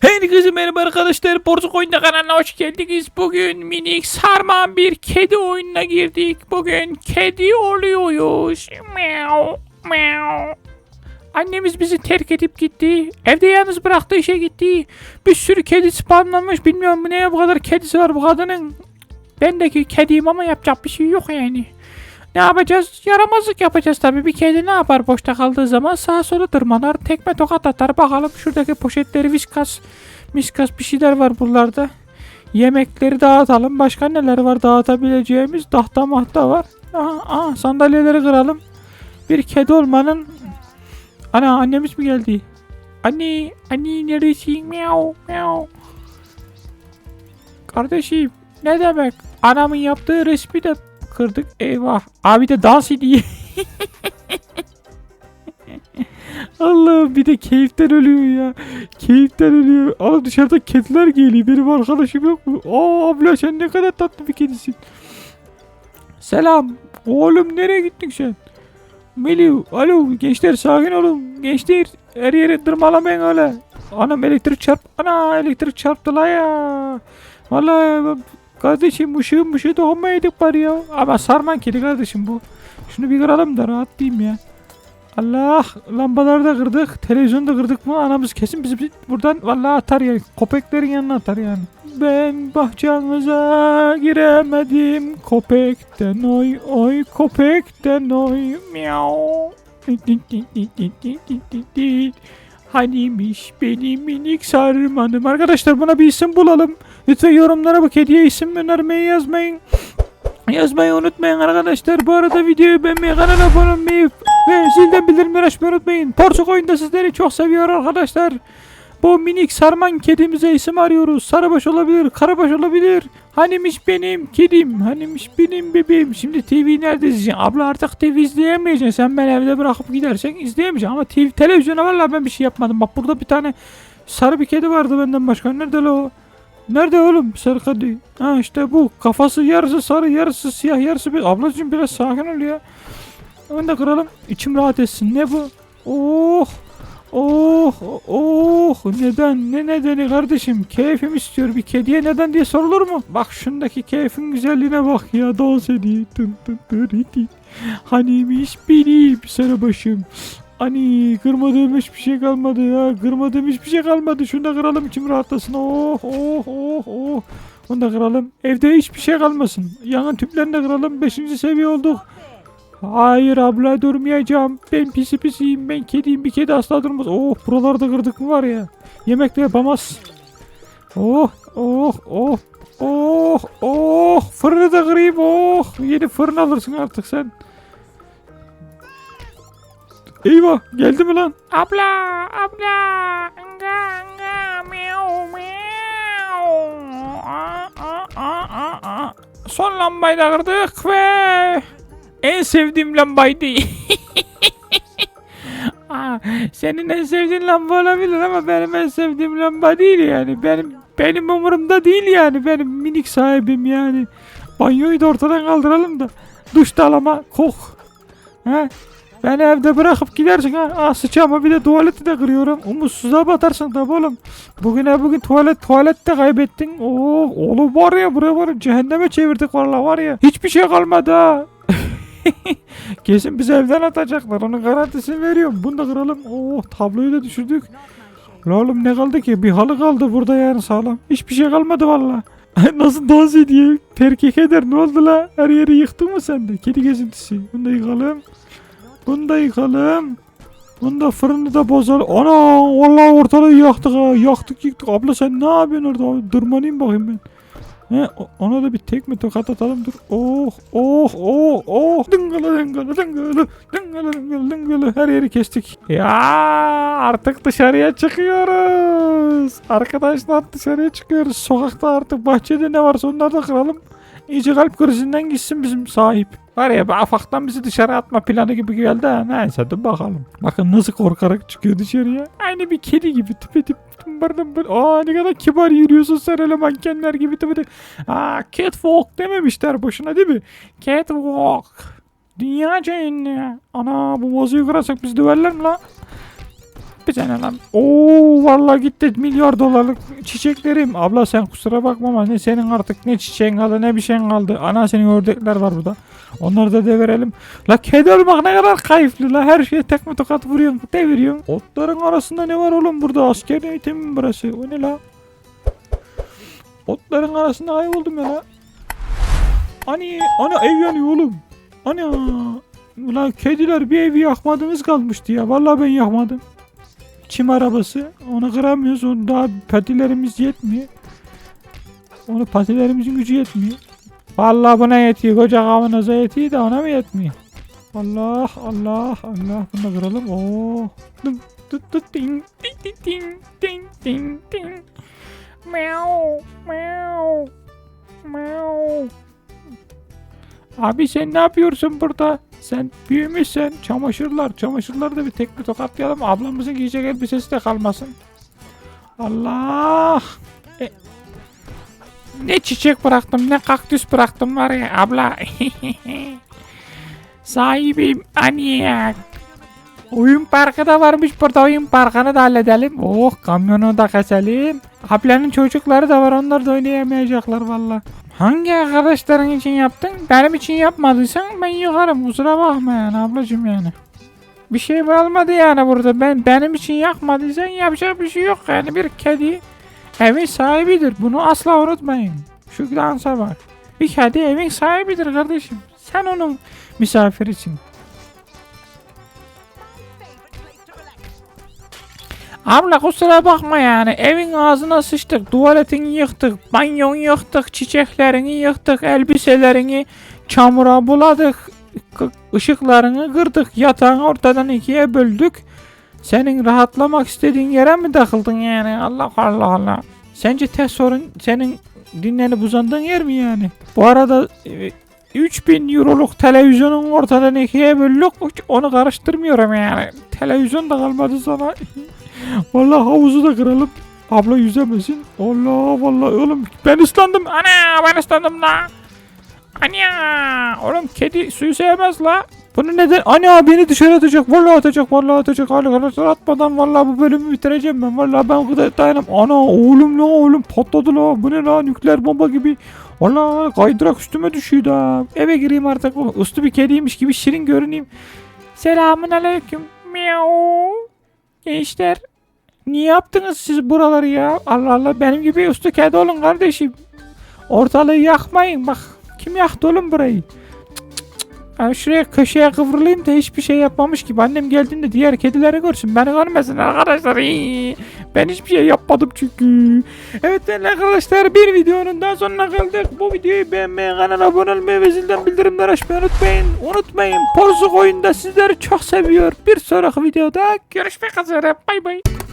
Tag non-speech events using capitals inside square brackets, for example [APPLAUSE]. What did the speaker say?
Herkese merhaba arkadaşlar. Porsuk Oyunda kanalına hoş geldiniz. Bugün minik sarman bir kedi oyununa girdik. Bugün kedi oluyoruz. Meow, meow. Annemiz bizi terk edip gitti. Evde yalnız bıraktı işe gitti. Bir sürü kedi spamlanmış. Bilmiyorum neye bu kadar kedisi var bu kadının. Ben de ki kediyim ama yapacak bir şey yok yani. Ne yapacağız? Yaramazlık yapacağız tabii. Bir kedi ne yapar boşta kaldığı zaman sağa sola tırmanar, tekme tokat atar. Bakalım şuradaki poşetleri viskas, miskas bir şeyler var buralarda. Yemekleri dağıtalım. Başka neler var dağıtabileceğimiz? Tahta mahta var. Aha, aha, sandalyeleri kıralım. Bir kedi olmanın... Ana annemiz mi geldi? Anne, anne neredesin? Miau, miau. Kardeşim ne demek? Anamın yaptığı resmi de kırdık. Eyvah. Abi de dans ediyor. Allah bir de keyiften ölüyor ya. Keyiften ölüyor. Aa dışarıda kediler geliyor. Benim arkadaşım yok mu? Aa abla sen ne kadar tatlı bir kedisin. Selam. Oğlum nereye gittin sen? Melih, alo gençler sakin olun. Gençler her yere tırmalamayın öyle. Anam elektrik çarp. Ana elektrik çarptı la ya. Vallahi kardeşim ışığı mışığı dokunmayaydık bari ya. Ama sarman kedi kardeşim bu. Şunu bir kıralım da rahat diyeyim ya. Allah lambaları da kırdık. Televizyonu da kırdık mı anamız kesin bizi bi- buradan vallahi atar yani. Köpeklerin yanına atar yani. Ben bahçenize giremedim. Köpekten oy oy köpekten oy miau. Hanimiş benim minik sarmanım. Arkadaşlar buna bir isim bulalım. Lütfen yorumlara bu kediye isim önermeyi yazmayın. Yazmayı unutmayın arkadaşlar. Bu arada videoyu beğenmeyi, kanala abone olmayı ve zilden bildirimleri açmayı unutmayın. Porsuk oyunda sizleri çok seviyor arkadaşlar. Bu minik sarman kedimize isim arıyoruz. Sarıbaş olabilir, karabaş olabilir. Hanimiş benim kedim, hanimiş benim bebeğim. Şimdi TV nerede izleyeceksin? Abla artık TV izleyemeyeceksin. Sen beni evde bırakıp gidersen izleyemeyeceksin. Ama TV, televizyona vallahi ben bir şey yapmadım. Bak burada bir tane sarı bir kedi vardı benden başka. Nerede o? Nerede oğlum sarı kedi? Ha işte bu. Kafası yarısı sarı, yarısı siyah, yarısı bir. Ablacığım biraz sakin ol ya. Onu da kıralım. İçim rahat etsin. Ne bu? Oh! Oh! Oh! Neden? Ne nedeni kardeşim? Keyfim istiyor. Bir kediye neden diye sorulur mu? Bak şundaki keyfin güzelliğine bak ya. Dans ediyor. Tın tın tın. Hanimiş benim sarı başım. Hani kırmadığım hiçbir şey kalmadı ya. Kırmadığım hiçbir şey kalmadı. Şunu da kıralım içim rahatlasın. Oh oh oh oh. Onu da kıralım. Evde hiçbir şey kalmasın. Yangın tüplerini de kıralım. Beşinci seviye olduk. Hayır abla durmayacağım. Ben pisi pisiyim. Ben kediyim. Bir kedi asla durmaz. Oh buralarda kırdık mı var ya. Yemek de yapamaz. Oh oh oh. Oh oh. Fırını da kırayım. Oh. Yeni fırın alırsın artık sen. Eyvah geldi mi lan? Abla abla. Nga nga miau. Aa, aa, aa, aa, aa. Son lambayı da kırdık ve en sevdiğim lambaydı. [LAUGHS] Aa, senin en sevdiğin lamba olabilir ama benim en sevdiğim lamba değil yani. Benim benim umurumda değil yani. Benim minik sahibim yani. Banyoyu da ortadan kaldıralım da. Duş da alama kok. He? Beni evde bırakıp gidersin ha. Ah sıçama bir de tuvaleti de kırıyorum. Umutsuzluğa batarsın tabi oğlum. Bugüne bugün tuvalet tuvalette kaybettin. Oo, oğlum var ya buraya var ya, cehenneme çevirdik valla var ya. Hiçbir şey kalmadı ha. [LAUGHS] Kesin bizi evden atacaklar. Onun garantisini veriyorum. Bunu da kıralım. Oh tabloyu da düşürdük. La oğlum ne kaldı ki? Bir halı kaldı burada yani sağlam. Hiçbir şey kalmadı valla. [LAUGHS] Nasıl dans ediyor? Terkik eder. Ne oldu la? Her yeri yıktın mı sen de? Kedi gezintisi. Bunu da yıkalım. Bunu da yıkalım. Bunu da fırını da bozalım. Ana vallahi ortalığı yaktık ha. Yaktık yıktık. Abla sen ne yapıyorsun orada? Durmanayım bakayım ben. He, ona da bir tekme tokat atalım dur. Oh oh oh oh. Dıngılı dıngılı dıngılı dıngılı dıngılı dıngılı. Her yeri kestik. Ya artık dışarıya çıkıyoruz. Arkadaşlar dışarıya çıkıyoruz. Sokakta artık bahçede ne varsa onları da kıralım. İyice kalp krizinden gitsin bizim sahip. Var ya afaktan bizi dışarı atma planı gibi geldi ha. Neyse dur bakalım. Bakın nasıl korkarak çıkıyor dışarıya. Aynı bir kedi gibi tıpı tıp tımbır tımbır. Aa ne kadar kibar yürüyorsun sen öyle mankenler gibi tıpı tıp. Aa catwalk dememişler boşuna değil mi? Catwalk. Dünyaca ünlü. Ana bu vazoyu kırarsak biz döverler mi la? Bir tane lan. Oo vallahi gitti milyar dolarlık çiçeklerim. Abla sen kusura bakma ama ne senin artık ne çiçeğin kaldı ne bir şeyin kaldı. Ana senin ördekler var burada. Onları da devirelim. La kedi olmak ne kadar keyifli la. Her şeye tekme tokat vuruyorsun deviriyorsun. Otların arasında ne var oğlum burada? Asker eğitimi mi burası? O ne la? Otların arasında kayboldum ya la. Ani, ana ev yanıyor oğlum. Ana. Ulan kediler bir evi yakmadınız kalmıştı ya. Vallahi ben yakmadım. Çim arabası. Onu kıramıyoruz. Onu daha patilerimiz yetmiyor. Onu patilerimizin gücü yetmiyor. Vallahi buna yetiyor. Koca kavanoza yetiyor da ona mı yetmiyor? Allah Allah Allah. Bunu kıralım. Oo. Dım, dıt ding ding ding ding ding ding ding. Meow meow meow. Abi sen ne yapıyorsun burada? Sen büyümüşsün. Çamaşırlar. Çamaşırları da bir tek bir tokatlayalım. Ablamızın giyecek elbisesi de kalmasın. Allah. E, ne çiçek bıraktım ne kaktüs bıraktım var ya abla. [LAUGHS] Sahibim Aniyak. Oyun parkı da varmış burada oyun parkını da halledelim. Oh kamyonu da keselim. Ablanın çocukları da var onlar da oynayamayacaklar valla. Hangi arkadaşların için yaptın? Benim için yapmadıysan ben yıkarım kusura bakma yani ablacım yani. Bir şey olmadı yani burada. Ben benim için yakmadıysan yapacak bir şey yok yani bir kedi evin sahibidir. Bunu asla unutmayın. Şu dansa. Bir kedi evin sahibidir kardeşim. Sen onun misafirisin. Abla kusura bakma yani evin ağzına sıçtık, tuvaletini yıktık, banyonu yıktık, çiçeklerini yıktık, elbiselerini çamura buladık, ışıklarını kırdık, yatağını ortadan ikiye böldük. Senin rahatlamak istediğin yere mi takıldın yani? Allah Allah Allah. Sence tek sorun senin dinlenip uzandığın yer mi yani? Bu arada e, 3000 euroluk televizyonun ortadan ikiye böldük. Onu karıştırmıyorum yani. Televizyon da kalmadı sana. [LAUGHS] Vallahi havuzu da kıralım. Abla yüzemesin. Allah vallahi oğlum ben ıslandım. Ana ben ıslandım la. Ana oğlum kedi suyu sevmez la. Bunu neden? Ana beni dışarı atacak. Vallahi atacak. Vallahi atacak. Arkadaşlar atmadan vallahi bu bölümü bitireceğim ben. Vallahi ben o kadar dayanam. Ana oğlum la oğlum patladı la. Bu ne la nükleer bomba gibi. Vallahi kaydırak üstüme düşüyor da. Eve gireyim artık. Uslu bir kediymiş gibi şirin görüneyim. Selamun aleyküm. Miau. Gençler Niye yaptınız siz buraları ya? Allah Allah benim gibi usta kedi olun kardeşim. Ortalığı yakmayın bak. Kim yaktı oğlum burayı? Ben şuraya köşeye kıvrılayım da hiçbir şey yapmamış gibi. Annem geldiğinde diğer kedileri görsün. Beni görmesin arkadaşlar. Ben hiçbir şey yapmadım çünkü. Evet arkadaşlar bir videonun daha sonuna geldik. Bu videoyu beğenmeyi, kanala abone olmayı ve zilden bildirimleri açmayı unutmayın. Unutmayın Porzuk oyunda sizleri çok seviyor. Bir sonraki videoda görüşmek üzere. Bay bay.